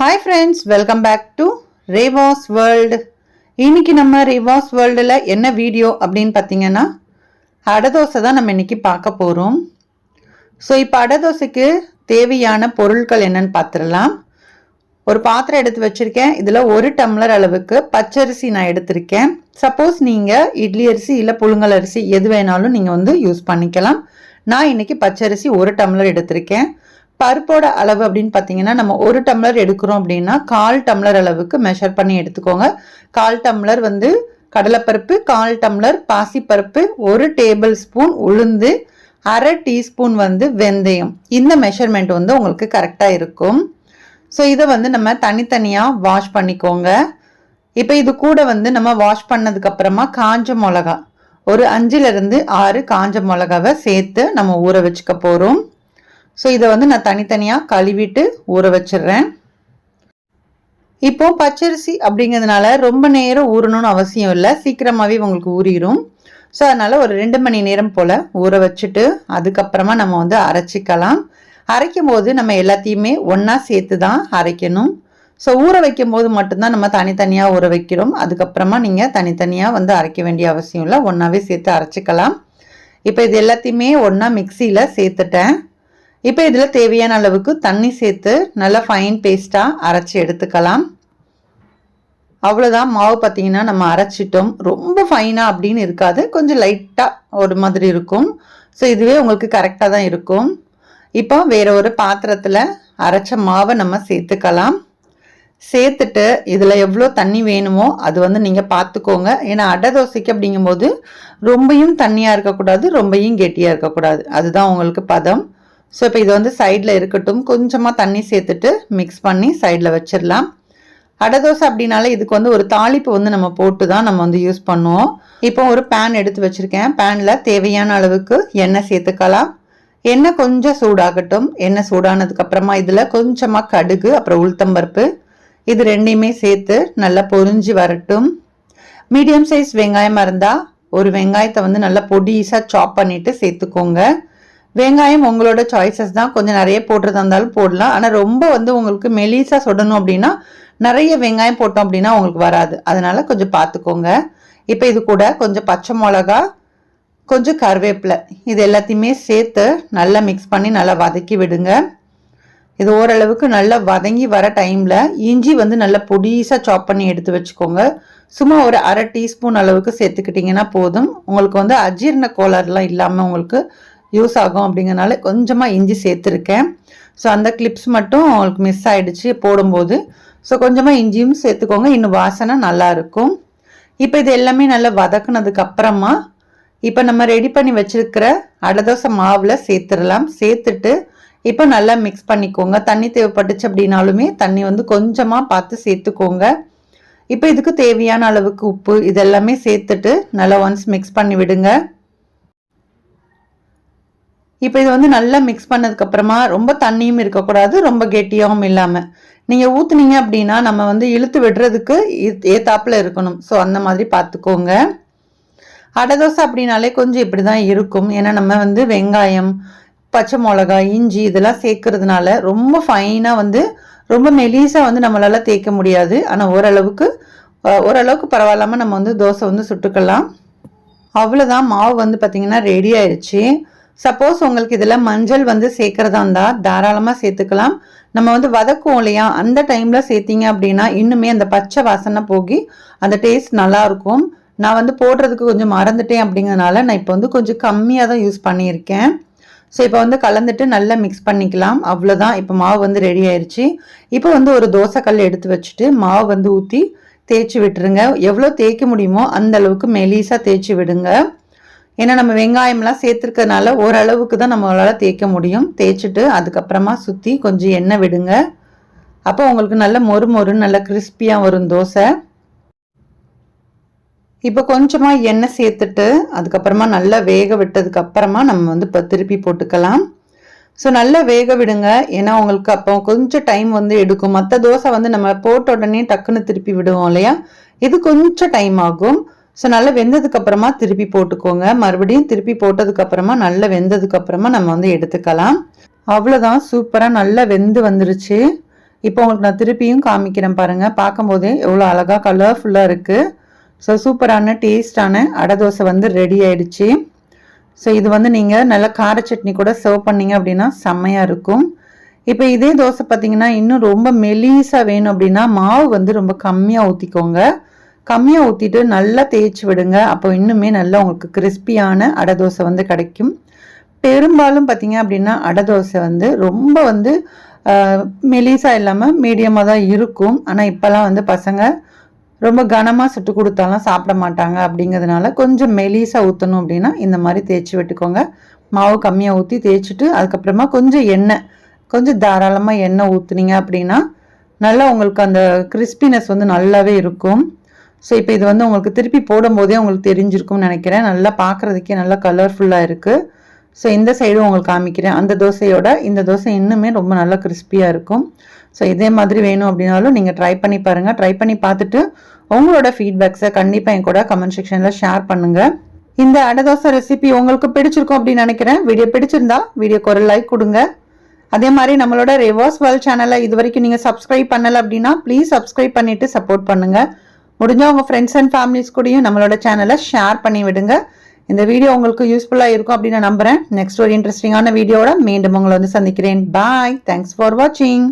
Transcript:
Hi friends welcome back to Reva's world இன்னைக்கு நம்ம ரேவாஸ் வேர்ல்டில் என்ன வீடியோ அப்படின்னு பார்த்தீங்கன்னா அடை தோசை தான் நம்ம இன்னைக்கு பார்க்க போகிறோம் ஸோ இப்போ அடை தோசைக்கு தேவையான பொருட்கள் என்னன்னு பார்த்துடலாம். ஒரு பாத்திரம் எடுத்து வச்சுருக்கேன். இதில் ஒரு டம்ளர் அளவுக்கு பச்சரிசி நான் எடுத்திருக்கேன். சப்போஸ் நீங்கள் இட்லி அரிசி இல்லை புழுங்கல் அரிசி எது வேணாலும் நீங்கள் வந்து யூஸ் பண்ணிக்கலாம். நான் இன்னைக்கு பச்சரிசி ஒரு டம்ளர் எடுத்திருக்கேன். பருப்போட அளவு அப்படின்னு பார்த்தீங்கன்னா நம்ம ஒரு டம்ளர் எடுக்கிறோம் அப்படின்னா கால் டம்ளர் அளவுக்கு மெஷர் பண்ணி எடுத்துக்கோங்க. கால் டம்ளர் வந்து கடலைப்பருப்பு கால் டம்ளர் பாசிப்பருப்பு ஒரு டேபிள் ஸ்பூன் உளுந்து அரை டீஸ்பூன் வந்து வெந்தயம். இந்த மெஷர்மெண்ட் வந்து உங்களுக்கு கரெக்டாக இருக்கும். ஸோ இதை வந்து நம்ம தனித்தனியாக வாஷ் பண்ணிக்கோங்க. இப்போ இது கூட வந்து நம்ம வாஷ் பண்ணதுக்கப்புறமா காஞ்ச மிளகா. ஒரு அஞ்சுலேருந்து ஆறு காஞ்ச மிளகாவை சேர்த்து நம்ம ஊற வச்சுக்க போகிறோம் ஸோ இதை வந்து நான் தனித்தனியாக கழுவிட்டு ஊற வச்சிடுறேன். இப்போ பச்சரிசி அப்படிங்கிறதுனால ரொம்ப நேரம் ஊறணும்னு அவசியம் இல்லை. சீக்கிரமாகவே உங்களுக்கு ஊறிடும் ஸோ அதனால் ஒரு ரெண்டு மணி நேரம் போல் ஊற வச்சுட்டு அதுக்கப்புறமா நம்ம வந்து அரைச்சிக்கலாம். அரைக்கும் போது நம்ம எல்லாத்தையுமே ஒன்றா சேர்த்து தான் அரைக்கணும். ஸோ ஊற வைக்கும் போது மட்டும்தான் நம்ம தனித்தனியாக ஊற வைக்கிறோம். அதுக்கப்புறமா நீங்கள் தனித்தனியாக வந்து அரைக்க வேண்டிய அவசியம் இல்லை. ஒன்றாவே சேர்த்து அரைச்சிக்கலாம். இப்போ இது எல்லாத்தையுமே ஒன்றா மிக்சியில் சேர்த்துட்டேன். இப்போ இதில் தேவையான அளவுக்கு தண்ணி சேர்த்து நல்லா ஃபைன் பேஸ்ட்டாக அரைச்சி எடுத்துக்கலாம். அவ்வளோதான் மாவு பார்த்தீங்கன்னா நம்ம அரைச்சிட்டோம். ரொம்ப ஃபைனாக அப்படின்னு இருக்காது. கொஞ்சம் லைட்டாக ஒரு மாதிரி இருக்கும். ஸோ இதுவே உங்களுக்கு கரெக்டாக தான் இருக்கும். இப்போ வேற ஒரு பாத்திரத்தில் அரைச்ச மாவை நம்ம சேர்த்துக்கலாம். சேர்த்துட்டு இதில் எவ்வளோ தண்ணி வேணுமோ அது வந்து நீங்கள் பார்த்துக்கோங்க ஏன்னா அடை தோசைக்கு அப்படிங்கும்போது ரொம்பையும் தண்ணியாக இருக்கக்கூடாது ரொம்பையும் கெட்டியாக இருக்கக்கூடாது. அதுதான் உங்களுக்கு பதம். ஸோ இப்போ இது வந்து சைடில் இருக்கட்டும். கொஞ்சமாக தண்ணி சேர்த்துட்டு மிக்ஸ் பண்ணி சைடில் வச்சிடலாம் அடை தோசை அப்படின்னாலே இதுக்கு வந்து ஒரு தாளிப்பு வந்து நம்ம போட்டு தான் நம்ம வந்து யூஸ் பண்ணுவோம். இப்போ ஒரு பேன் எடுத்து வச்சுருக்கேன். பேனில் தேவையான அளவுக்கு எண்ணெய் சேர்த்துக்கலாம். எண்ணெய் கொஞ்சம் சூடாகட்டும். எண்ணெய் சூடானதுக்கப்புறமா இதில் கொஞ்சமாக கடுகு அப்புறம் உளுத்தம்பருப்பு இது ரெண்டையுமே சேர்த்து நல்லா பொரிஞ்சு வரட்டும். மீடியம் சைஸ் வெங்காயமாக இருந்தால் ஒரு வெங்காயத்தை வந்து நல்லா பொடிசாக சாப் பண்ணிவிட்டு சேர்த்துக்கோங்க. வெங்காயம் உங்களோட சாய்ஸஸ் தான். கொஞ்சம் நிறைய போட்டுறதா இருந்தாலும் போடலாம். ஆனால் ரொம்ப வந்து உங்களுக்கு மெலிசாக சுடணும் அப்படின்னா நிறைய வெங்காயம் போட்டோம் அப்படின்னா உங்களுக்கு வராது. அதனால கொஞ்சம் பார்த்துக்கோங்க. இப்போ இது கூட கொஞ்சம் பச்சை மிளகா கொஞ்சம் கருவேப்பிலை. இது எல்லாத்தையுமே சேர்த்து நல்லா மிக்ஸ் பண்ணி நல்லா வதக்கி விடுங்க. இது ஓரளவுக்கு நல்லா வதங்கி வர டைமில் இஞ்சி வந்து நல்லா பொடிசாக சாப் பண்ணி எடுத்து வச்சுக்கோங்க. சும்மா ஒரு அரை டீஸ்பூன் அளவுக்கு சேர்த்துக்கிட்டிங்கன்னா போதும். உங்களுக்கு வந்து அஜீரண கோளாறுலாம் இல்லாமல் உங்களுக்கு யூஸ் ஆகும் அப்படிங்கிறனால கொஞ்சமாக இஞ்சி சேர்த்துருக்கேன். ஸோ அந்த கிளிப்ஸ் மட்டும் உங்களுக்கு மிஸ் ஆகிடுச்சு போடும்போது. ஸோ கொஞ்சமாக இஞ்சியும் சேர்த்துக்கோங்க. இன்னும் வாசனை நல்லாயிருக்கும் இப்போ இது எல்லாமே நல்லா வதக்குனதுக்கு அப்புறமா இப்போ நம்ம ரெடி பண்ணி வச்சிருக்கிற அடதோசை மாவில் சேர்த்துடலாம். சேர்த்துட்டு இப்போ நல்லா மிக்ஸ் பண்ணிக்கோங்க. தண்ணி தேவைப்பட்டுச்சு அப்படின்னாலுமே தண்ணி வந்து கொஞ்சமாக பார்த்து சேர்த்துக்கோங்க. இப்போ இதுக்கு தேவையான அளவுக்கு உப்பு இதெல்லாமே சேர்த்துட்டு நல்லா ஒன்ஸ் மிக்ஸ் பண்ணி விடுங்க இப்போ இது வந்து நல்லா மிக்ஸ் பண்ணதுக்கப்புறமா ரொம்ப தண்ணியும் இருக்கக்கூடாது ரொம்ப கெட்டியாகவும் இல்லாமல் நீங்கள் ஊற்றுனீங்க அப்படின்னா நம்ம வந்து இழுத்து விடுறதுக்கு ஏத்தாப்பில் இருக்கணும். ஸோ அந்த மாதிரி பார்த்துக்கோங்க அடை தோசை அப்படின்னாலே கொஞ்சம் இப்படி தான் இருக்கும். ஏன்னா நம்ம வந்து வெங்காயம் பச்சை மிளகா இஞ்சி இதெல்லாம் சேர்க்கறதுனால ரொம்ப ஃபைனாக வந்து ரொம்ப மெலீஸாக வந்து நம்மளால் தேய்க்க முடியாது. ஆனால் ஓரளவுக்கு ஓரளவுக்கு பரவாயில்லாமல் நம்ம வந்து தோசை வந்து சுட்டுக்கலாம். அவ்வளோதான் மாவு வந்து பார்த்திங்கன்னா ரெடி ஆயிடுச்சு சப்போஸ் உங்களுக்கு இதில் மஞ்சள் வந்து சேர்க்குறதா இருந்தால் தாராளமாக சேர்த்துக்கலாம். நம்ம வந்து வதக்குவோம் இல்லையா? அந்த டைமில் சேர்த்திங்க அப்படின்னா இன்னுமே அந்த பச்சை வாசனை போகி அந்த டேஸ்ட் நல்லாயிருக்கும் நான் வந்து போடுறதுக்கு கொஞ்சம் மறந்துட்டேன் அப்படிங்கிறதுனால நான் இப்போ வந்து கொஞ்சம் கம்மியாக தான் யூஸ் பண்ணியிருக்கேன். ஸோ இப்போ வந்து கலந்துட்டு நல்லா மிக்ஸ் பண்ணிக்கலாம். அவ்வளோதான் இப்போ மாவு வந்து ரெடி ஆயிடுச்சு இப்போ வந்து ஒரு தோசைக்கல் எடுத்து வச்சுட்டு மாவு வந்து ஊற்றி தேய்ச்சி விட்டுருங்க. எவ்வளோ தேய்க்க முடியுமோ அந்த அளவுக்கு மெலிசாக தேய்ச்சி விடுங்க. ஏன்னா நம்ம வெங்காயம்லாம் சேர்த்துருக்கறனால ஓரளவுக்கு தான் நம்மளால் தேய்க்க முடியும். தேய்ச்சிட்டு அதுக்கப்புறமா சுற்றி கொஞ்சம் எண்ணெய் விடுங்க. அப்போ உங்களுக்கு நல்ல மொறு மொறுன்னு நல்ல கிறிஸ்பியாக வரும் தோசை. இப்போ கொஞ்சமாக எண்ணெய் சேர்த்துட்டு அதுக்கப்புறமா நல்லா வேக விட்டதுக்கு அப்புறமா நம்ம வந்து இப்போ திருப்பி போட்டுக்கலாம். ஸோ நல்லா வேக விடுங்க. ஏன்னா உங்களுக்கு அப்போ கொஞ்சம் டைம் வந்து எடுக்கும். மற்ற தோசை வந்து நம்ம போட்ட உடனே டக்குன்னு திருப்பி விடுவோம் இல்லையா? இது கொஞ்சம் டைம் ஆகும். ஸோ நல்லா வெந்ததுக்கப்புறமா திருப்பி போட்டுக்கோங்க. மறுபடியும் திருப்பி போட்டதுக்கப்புறமா நல்லா வெந்ததுக்கப்புறமா நம்ம வந்து எடுத்துக்கலாம். அவ்வளோதான் சூப்பராக நல்லா வெந்து வந்துருச்சு. இப்போ உங்களுக்கு நான் திருப்பியும் காமிக்கிறேன் பாருங்கள் பார்க்கும்போதே எவ்வளோ அழகாக கலர்ஃபுல்லாக இருக்குது ஸோ சூப்பரான டேஸ்டான அடை தோசை வந்து ரெடி ஆயிடுச்சு. ஸோ இது வந்து நீங்கள் நல்லா கார சட்னி கூட சர்வ் பண்ணிங்க அப்படின்னா செம்மையாக இருக்கும். இப்போ இதே தோசை பார்த்தீங்கன்னா இன்னும் ரொம்ப மெலீஸாக வேணும் அப்படின்னா மாவு வந்து ரொம்ப கம்மியாக ஊற்றிக்கோங்க கம்மியாக ஊற்றிட்டு நல்லா தேய்ச்சி விடுங்க. அப்போ இன்னுமே நல்லா உங்களுக்கு கிறிஸ்பியான அடை தோசை வந்து கிடைக்கும். பெரும்பாலும் பார்த்தீங்க அப்படின்னா அடை தோசை வந்து ரொம்ப வந்து மெலிசாக இல்லாமல் மீடியமாக தான் இருக்கும். ஆனால் இப்போல்லாம் வந்து பசங்க ரொம்ப கனமாக சுட்டு கொடுத்தாலாம் சாப்பிட மாட்டாங்க அப்படிங்கிறதுனால கொஞ்சம் மெலிசாக ஊற்றணும் அப்படின்னா இந்த மாதிரி தேய்ச்சி விட்டுக்கோங்க. மாவு கம்மியாக ஊற்றி தேய்ச்சிட்டு அதுக்கப்புறமா கொஞ்சம் எண்ணெய் கொஞ்சம் தாராளமாக எண்ணெய் ஊற்றுனீங்க அப்படின்னா நல்லா உங்களுக்கு அந்த கிறிஸ்பினஸ் வந்து நல்லாவே இருக்கும். ஸோ இப்போ இது வந்து உங்களுக்கு திருப்பி போடும்போதே உங்களுக்கு தெரிஞ்சிருக்கும்னு நினைக்கிறேன். நல்லா பார்க்குறதுக்கே நல்லா கலர்ஃபுல்லாக இருக்குது ஸோ இந்த சைடும் உங்களுக்கு காமிக்கிறேன். அந்த தோசையோட இந்த தோசை இன்னுமே ரொம்ப நல்லா கிறிஸ்பியாக இருக்கும். ஸோ இதே மாதிரி வேணும் அப்படின்னாலும் நீங்கள் ட்ரை பண்ணி பாருங்கள் ட்ரை பண்ணி பார்த்துட்டு உங்களோட ஃபீட்பேக்ஸை கண்டிப்பாக என் கூட கமெண்ட் செக்ஷனில் ஷேர் பண்ணுங்கள் இந்த அடை தோசை ரெசிபி உங்களுக்கு பிடிச்சிருக்கும் அப்படின்னு நினைக்கிறேன். வீடியோ பிடிச்சிருந்தா வீடியோக்கு ஒரு லைக் கொடுங்க. அதே மாதிரி நம்மளோட ரிவர்ஸ் வேர்ல்ட் சேனலை இது வரைக்கும் நீங்கள் சப்ஸ்கிரைப் பண்ணலை அப்படின்னா ப்ளீஸ் சப்ஸ்கிரைப் பண்ணிவிட்டு சப்போர்ட் பண்ணுங்கள் முடிஞ்சால் உங்கள் ஃப்ரெண்ட்ஸ் அண்ட் ஃபேமிலிஸ் கூடயும் நம்மளோட சேனலை ஷேர் பண்ணி விடுங்க. இந்த வீடியோ உங்களுக்கு யூஸ்ஃபுல்லாக இருக்கும் அப்படின்னு நான் நம்புகிறேன் நெக்ஸ்ட் ஒரு இன்ட்ரெஸ்டிங்கான வீடியோட மீண்டும் உங்களை வந்து சந்திக்கிறேன். பாய் தேங்க்ஸ் ஃபார் வாட்சிங்